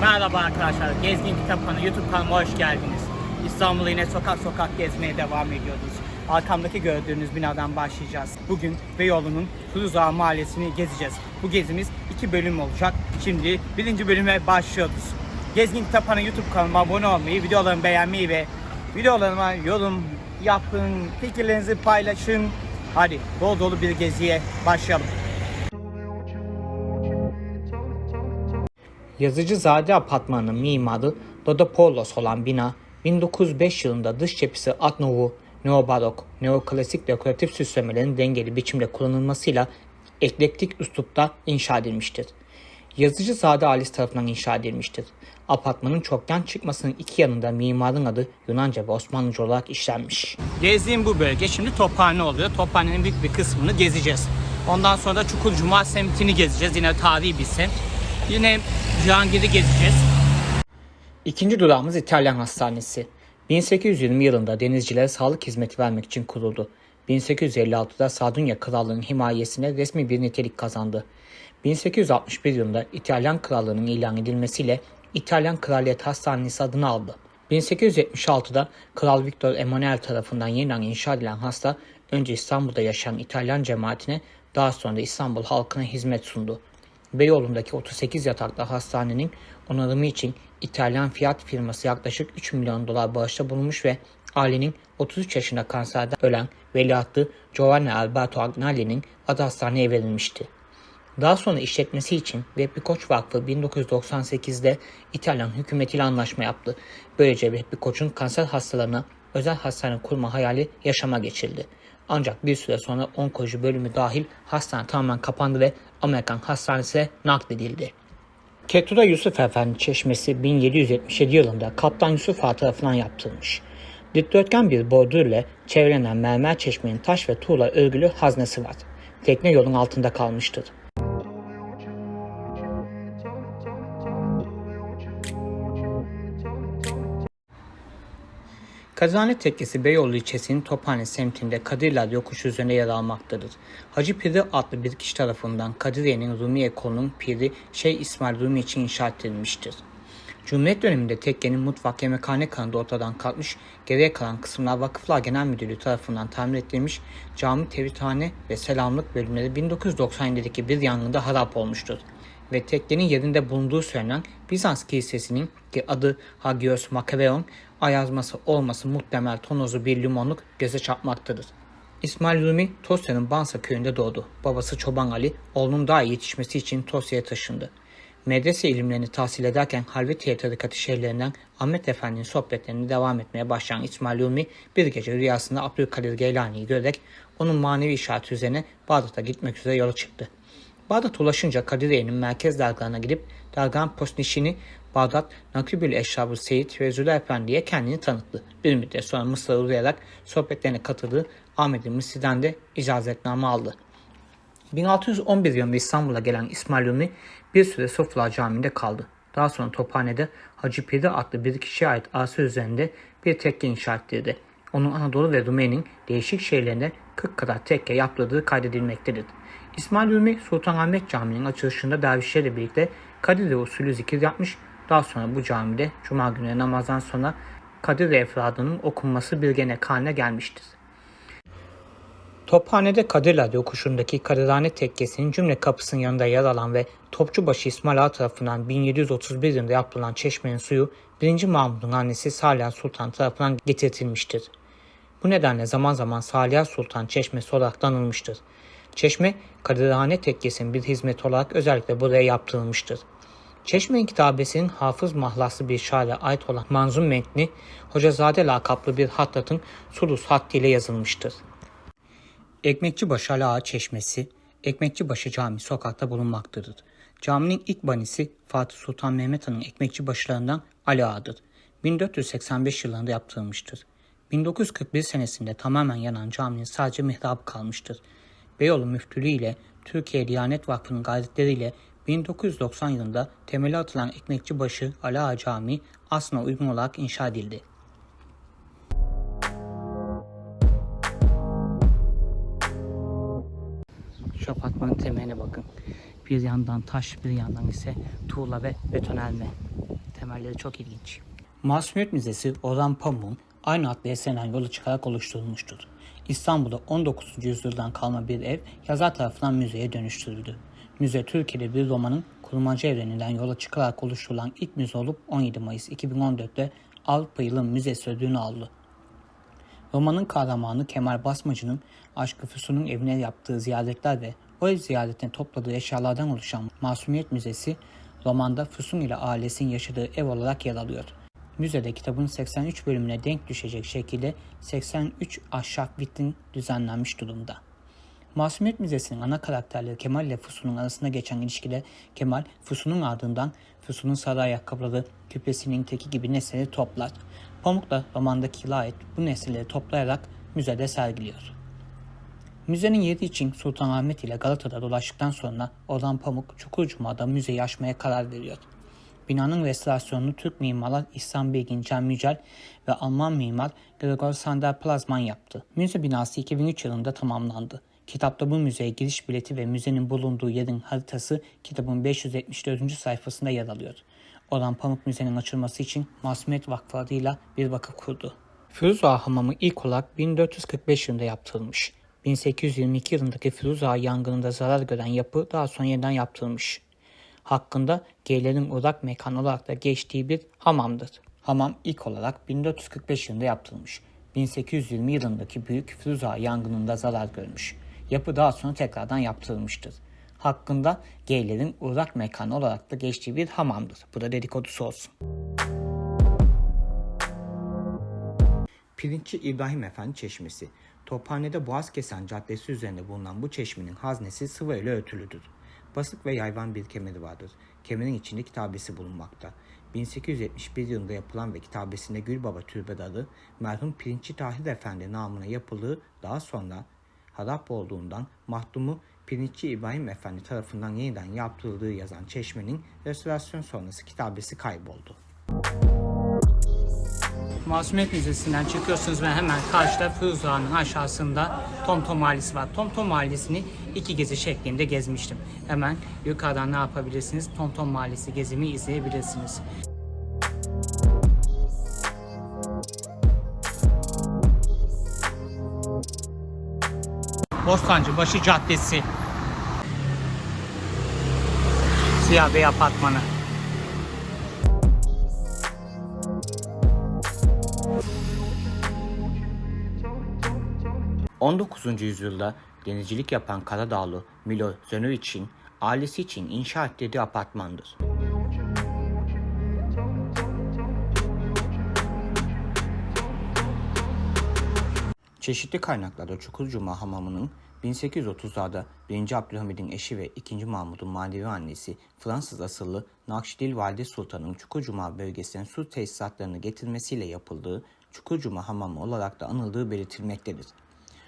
Merhaba arkadaşlar, Gezgin Kitaphanı YouTube kanalıma hoş geldiniz. İstanbul'u yine sokak sokak gezmeye devam ediyoruz. Arkamdaki gördüğünüz binadan başlayacağız. Bugün Beyoğlu'nun Kuruzağa Mahallesi'ni gezeceğiz. Bu gezimiz iki bölüm olacak. Şimdi birinci bölüme başlıyoruz. Gezgin Kitaphanı YouTube kanalıma abone olmayı, videolarımı beğenmeyi ve videolarıma yorum yapın, fikirlerinizi paylaşın. Hadi bol dolu bir geziye başlayalım. Yazıcızade Apartmanı'nın mimarı Dodopoulos olan bina 1905 yılında dış cephesi Art Nouveau, neobarok, neoklasik dekoratif süslemelerin dengeli biçimde kullanılmasıyla eklektik üslupta inşa edilmiştir. Yazıcızade ailesi tarafından inşa edilmiştir. Apartmanın çoktan çıkmasının iki yanında mimarın adı Yunanca ve Osmanlıca olarak işlenmiş. Gezdiğim bu bölge şimdi Tophane oluyor. Tophane'nin büyük bir kısmını gezeceğiz. Ondan sonra da Çukur Cuma semtini gezeceğiz. Yine tarihi bir semt. Yine Cihangir'i gezeceğiz. İkinci durağımız İtalyan Hastanesi. 1820 yılında denizcilere sağlık hizmeti vermek için kuruldu. 1856'da Sardunya Krallığı'nın himayesine resmi bir nitelik kazandı. 1861 yılında İtalyan Krallığı'nın ilan edilmesiyle İtalyan Kraliyet Hastanesi adını aldı. 1876'da Kral Victor Emanuel tarafından yeniden inşa edilen hasta önce İstanbul'da yaşayan İtalyan cemaatine daha sonra İstanbul halkına hizmet sundu. Beyoğlu'ndaki 38 yataklı hastanenin onarımı için İtalyan fiyat firması yaklaşık 3 milyon dolar bağışta bulunmuş ve ailenin 33 yaşında kanserden ölen veliahtı Giovanni Alberto Agnelli'nin adı hastaneye verilmişti. Daha sonra işletmesi için Vehbi Koç Vakfı 1998'de İtalyan hükümetiyle anlaşma yaptı. Böylece Vehbi Koç'un kanser hastalarına özel hastane kurma hayali yaşama geçildi. Ancak bir süre sonra onkoloji bölümü dahil hastane tamamen kapandı ve Amerikan hastanesine nakledildi. Ketuda Yusuf Efendi Çeşmesi 1777 yılında Kaptan Yusuf Ağa tarafından yaptırılmış. Dikdörtgen bir bordürle çevrelenen mermer çeşmenin taş ve tuğla örgülü haznesi var. Tekne yolun altında kalmıştır. Kazane Tekkesi Beyoğlu ilçesinin Tophane semtinde Kadirler yokuşu üzerine yer almaktadır. Hacı Piri adlı bir kişi tarafından Kadiriye'nin Rumi ekolunun piri Şeyh İsmail Rumi için inşa edilmiştir. Cumhuriyet döneminde tekkenin mutfak yemekhane kanadı ortadan kalkmış, geriye kalan kısımlar Vakıflar Genel Müdürlüğü tarafından tamir edilmiş, cami, tevhidhane ve selamlık bölümleri 1997'deki bir yangında harap olmuştur ve tekkenin yerinde bulunduğu söylenen Bizans kilisesinin ki adı Hagios Makareon ayazması olması muhtemel tonozlu bir limonluk göze çarpmaktadır. İsmail Rumi Tosya'nın Bansa köyünde doğdu. Babası Çoban Ali, oğlunun daha iyi yetişmesi için Tosya'ya taşındı. Medrese ilimlerini tahsil ederken Halvetiye tarikatı şeyhlerinden Ahmet Efendi'nin sohbetlerini devam etmeye başlayan İsmail Rumi bir gece rüyasında Abdülkadir Geylani'yi görerek onun manevi işareti üzerine Bağdat'a gitmek üzere yola çıktı. Bağdat ulaşınca Kadiriye'nin merkez dergahına gidip dergahın postnişini Bağdat Nakibül Eşrabı Seyit ve Züle Efendi'ye kendini tanıttı. Bir müddet sonra Mısır'a uğrayarak sohbetlerine katıldığı Ahmet-i Mısri'den de icazetname aldı. 1611 yılında İstanbul'a gelen İsmail Ünlü bir süre Sofla Camii'nde kaldı. Daha sonra Tophane'de Hacı Piri adlı bir kişiye ait arsa üzerinde bir tekke inşa ettirdi. Onun Anadolu ve Rumeli'nin değişik şehirlerinde 40 kadar tekke yaptırdığı kaydedilmektedir. İsmail Ülmi Sultanahmet Camii'nin açılışında dervişlerle birlikte Kadir usulü zikir yapmış. Daha sonra bu camide Cuma günü namazdan sonra Kadir efradının okunması bir gelenek haline gelmiştir. Tophane'de Kadirler yokuşundaki Kadirhane Tekkesi'nin cümle kapısının yanında yer alan ve Topçubaşı İsmail Ağa tarafından 1731 yılında yapılan çeşmenin suyu 1. Mahmud'un annesi Saliha Sultan tarafından getirtilmiştir. Bu nedenle zaman zaman Saliha Sultan Çeşmesi olarak anılmıştır. Çeşme, Kadirhane Tekkesi'nin bir hizmet olarak özellikle buraya yaptırılmıştır. Çeşme kitabesinin hafız mahlaslı bir şaire ait olan manzum metni, Hocazade lakaplı bir hattatın sulus hattı ile yazılmıştır. Ekmekçibaşı Ali Ağa Çeşmesi, Ekmekçibaşı Camii sokakta bulunmaktadır. Caminin ilk banisi Fatih Sultan Mehmet Han'ın ekmekçibaşılarından Ali Ağa'dır. 1485 yılında yaptırılmıştır. 1941 senesinde tamamen yanan caminin sadece mihrabı kalmıştır. Beyoğlu Müftülüğü ile Türkiye Diyanet Vakfı'nın gayretleriyle 1990 yılında temeli atılan Ekmekçibaşı Ali Ağa Camii aslına uygun olarak inşa edildi. Şu apartmanın temeline bakın. Bir yandan taş, bir yandan ise tuğla ve betonelme. Temelleri çok ilginç. Masumiyet Müzesi Orhan Pamuk'un aynı adlı eserden yola çıkarak oluşturulmuştur. İstanbul'da 19. yüzyıldan kalma bir ev yazar tarafından müzeye dönüştürüldü. Müze Türkiye'de bir romanın kurmacı evreninden yola çıkarak oluşturulan ilk müze olup 17 Mayıs 2014'te Avrupa Yılın Müzesi ödülünü aldı. Romanın kahramanı Kemal Basmacı'nın Aşkı Füsun'un evine yaptığı ziyaretler ve o ev ziyaretine topladığı eşyalardan oluşan Masumiyet Müzesi, romanda Füsun ile ailesinin yaşadığı ev olarak yer alıyor. Müzede kitabın 83 bölümüne denk düşecek şekilde 83 ahşap vitrin düzenlenmiş durumda. Masumiyet Müzesi'nin ana karakterleri Kemal ile Füsun'un arasında geçen ilişkide Kemal, Füsun'un ardından Füsun'un sarı ayakkabıları, küpesinin teki gibi nesneleri toplar. Pamuk da romandaki layık bu nesneleri toplayarak müzede sergiliyor. Müzenin yeri için Sultanahmet ile Galata'da dolaştıktan sonra Orhan Pamuk Çukurcuma'da müzeyi açmaya karar veriyor. Binanın restorasyonunu Türk mimarlar İhsan Bilgin, Can Mücel ve Alman mimar Gregor Sander Plazman yaptı. Müze binası 2003 yılında tamamlandı. Kitapta bu müzeye giriş bileti ve müzenin bulunduğu yerin haritası kitabın 574. sayfasında yer alıyor. Orhan Pamuk Müzenin açılması için Masumiyet Vakfı adıyla bir vakıf kurdu. Firuza Hamamı ilk olarak 1445 yılında yaptırılmış. 1822 yılındaki Firuza yangınında zarar gören yapı daha sonra yeniden yaptırılmış. Hakkında geylerin uğrak mekan olarak da geçtiği bir hamamdır. Hamam ilk olarak 1445 yılında yaptırılmış. 1820 yılındaki Büyük Firuza yangınında zarar görmüş. Yapı daha sonra tekrardan yaptırılmıştır. Hakkında geylerin uğrak mekanı olarak da geçtiği bir hamamdır. Bu da dedikodusu olsun. Pirinççi İbrahim Efendi Çeşmesi. Tophane'de Boğazkesen Caddesi üzerinde bulunan bu çeşmenin haznesi sıvı ile örtülüdür. Basık ve yayvan bir kemeri vardır. Kemerin içinde kitabesi bulunmakta. 1871 yılında yapılan ve kitabesinde Gülbaba Türbedarı merhum Pirinççi Tahir Efendi namına yapıldığı daha sonra harap olduğundan mahdumu Pirinççi İbrahim Efendi tarafından yeniden yaptırıldığı yazan çeşmenin restorasyon sonrası kitabesi kayboldu. Masumiyet Müzesi'nden çıkıyorsunuz ve hemen karşıda Firuza'nın aşağısında Tomtom Mahallesi var. Tomtom Mahallesi'ni iki gezi şeklinde gezmiştim. Hemen yukarıdan ne yapabilirsiniz? Tomtom Mahallesi gezimi izleyebilirsiniz. Bostancıbaşı Caddesi. Ziya Bey Apartmanı. 19. yüzyılda denizcilik yapan Karadağlı Milo Zönoviç'in ailesi için inşa ettiği apartmandır. Çeşitli kaynaklarda Çukurcuma Hamamı'nın 1830'larda 1. Abdülhamid'in eşi ve 2. Mahmud'un manevi annesi Fransız asıllı Nakşidil Valide Sultan'ın Çukurcuma bölgesine su tesisatlarını getirmesiyle yapıldığı Çukurcuma Hamamı olarak da anıldığı belirtilmektedir.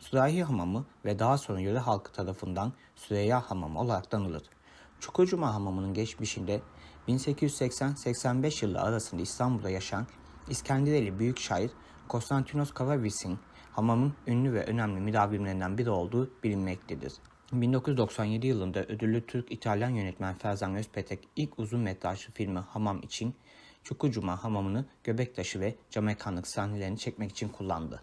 Sürahi Hamamı ve daha sonra yöre halkı tarafından Süreyya Hamamı olarak da anılır. Çukurcuma Hamamı'nın geçmişinde 1880-85 yılları arasında İstanbul'da yaşayan İskendereli büyük şair Konstantinos Karavis'in hamamın ünlü ve önemli müdavimlerinden biri olduğu bilinmektedir. 1997 yılında ödüllü Türk-İtalyan yönetmen Ferzan Özpetek ilk uzun metrajlı filmi Hamam için Çukurcuma Hamamı'nı göbektaşı ve camekanlık sahnelerini çekmek için kullandı.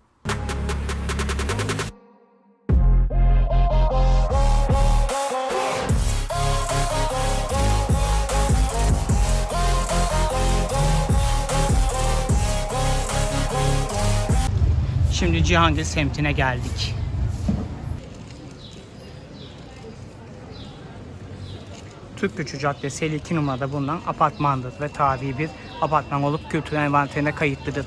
Şimdi Cihangir semtine geldik. Türk Gücü Caddesi 52 numarada bulunan apartmandır ve tarihi bir apartman olup kültür envanterine kayıtlıdır.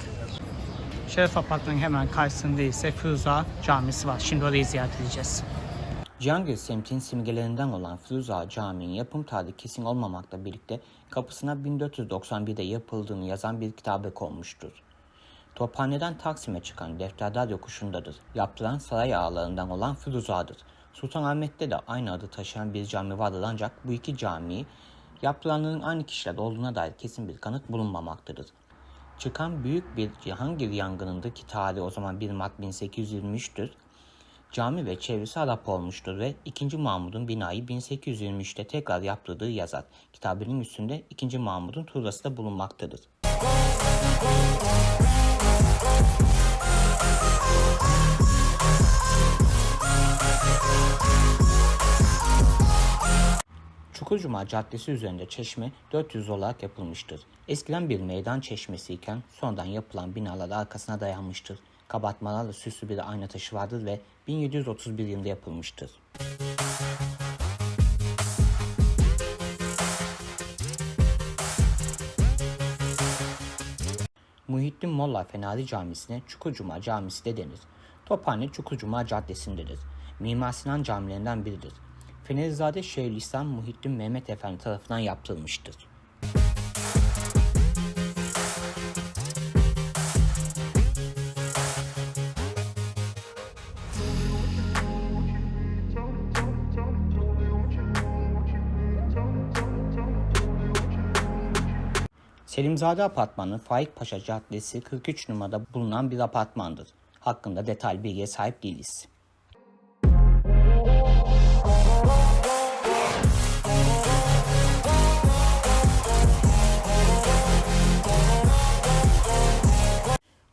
Şeref Apartmanı'nın hemen karşısında ise Firuza Camisi var. Şimdi orayı ziyaret edeceğiz. Cihangir semtinin simgelerinden olan Firuza Camii'nin yapım tarihi kesin olmamakla birlikte kapısına 1491'de yapıldığını yazan bir kitabe konmuştur. Tophane'den Taksim'e çıkan Defterdar yokuşundadır. Yaptıran saray ağalarından olan Firuza'dır. Sultanahmet'te de aynı adı taşıyan bir cami vardır ancak bu iki camiyi yaptıranların aynı kişiler olduğuna dair kesin bir kanıt bulunmamaktadır. Çıkan büyük bir Cihangir yangınındaki tarihi o zaman 1 Mart 1823'tür. Cami ve çevresi harap olmuştur ve 2. Mahmud'un binayı 1823'te tekrar yaptırdığı yazar. Kitabının üstünde 2. Mahmud'un tuğrası da bulunmaktadır. Çukurcuma Caddesi üzerinde çeşme 400 olarak yapılmıştır. Eskiden bir meydan çeşmesi iken sonradan yapılan binalar arkasına dayanmıştır. Kabartmalarla süslü bir ayna taşı vardır ve 1731 yılında yapılmıştır. Muhittin Molla Fenari Camisi'ne Çukurcuma Camisi de denir. Tophane Çukurcuma Caddesi'ndedir. Mimar Sinan camilerinden biridir. Fenerizade Şeyhülislam Muhittin Mehmet Efendi tarafından yaptırılmıştır. Selimzade Apartmanı Faik Paşa Caddesi 43 numarada bulunan bir apartmandır. Hakkında detaylı bilgiye sahip değiliz.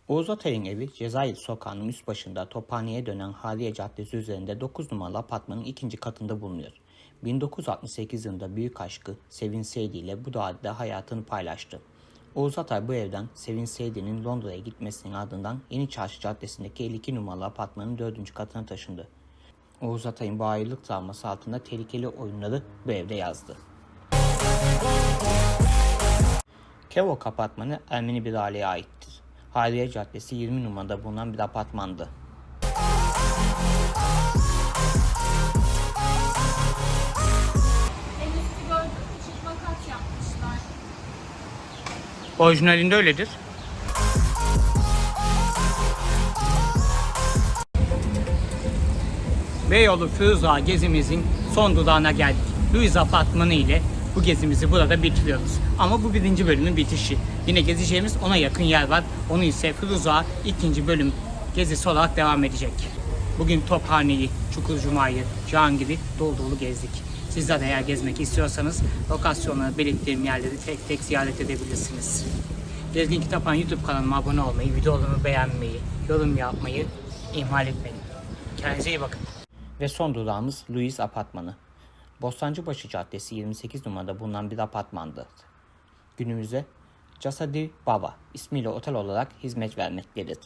Oğuz Atay'ın evi Cezayir Sokağı'nın üst başında Tophane'ye dönen Haliye Caddesi üzerinde 9 numaralı apartmanın ikinci katında bulunuyor. 1968 yılında büyük aşkı Sevin Seydi ile bu dairede hayatını paylaştı. Oğuz Atay bu evden Sevin Seydi'nin Londra'ya gitmesinin ardından Yeni Çarşı Caddesi'ndeki 52 numaralı apartmanın 4. katına taşındı. Oğuz Atay'ın bu ayrılık travması altında tehlikeli oyunları bu evde yazdı. Kevok apartmanı Ermeni bir aileye aittir. Haliye Caddesi 20 numarada bulunan bir apartmandı. Orijinalinde öyledir. Beyoğlu Firuzaa gezimizin son dudağına geldik. Louis Apartmanı ile bu gezimizi burada bitiriyoruz. Ama bu birinci bölümün bitişi. Yine gezeceğimiz ona yakın yer var. Onu ise Firuzaa ikinci bölüm gezisi olarak devam edecek. Bugün Tophane'yi, Çukurcuma'yı, Cihangir'i dolu dolu gezdik. Sizler eğer gezmek istiyorsanız lokasyonları belirttiğim yerleri tek tek ziyaret edebilirsiniz. Gezgin Kitaphan YouTube kanalıma abone olmayı, videolarımı beğenmeyi, yorum yapmayı ihmal etmeyin. Kendinize iyi bakın. Ve son durağımız Louis Apartmanı. Bostancıbaşı Caddesi 28 numarada bulunan bir apartmandı. Günümüzde Casa di Baba ismiyle otel olarak hizmet vermektedir.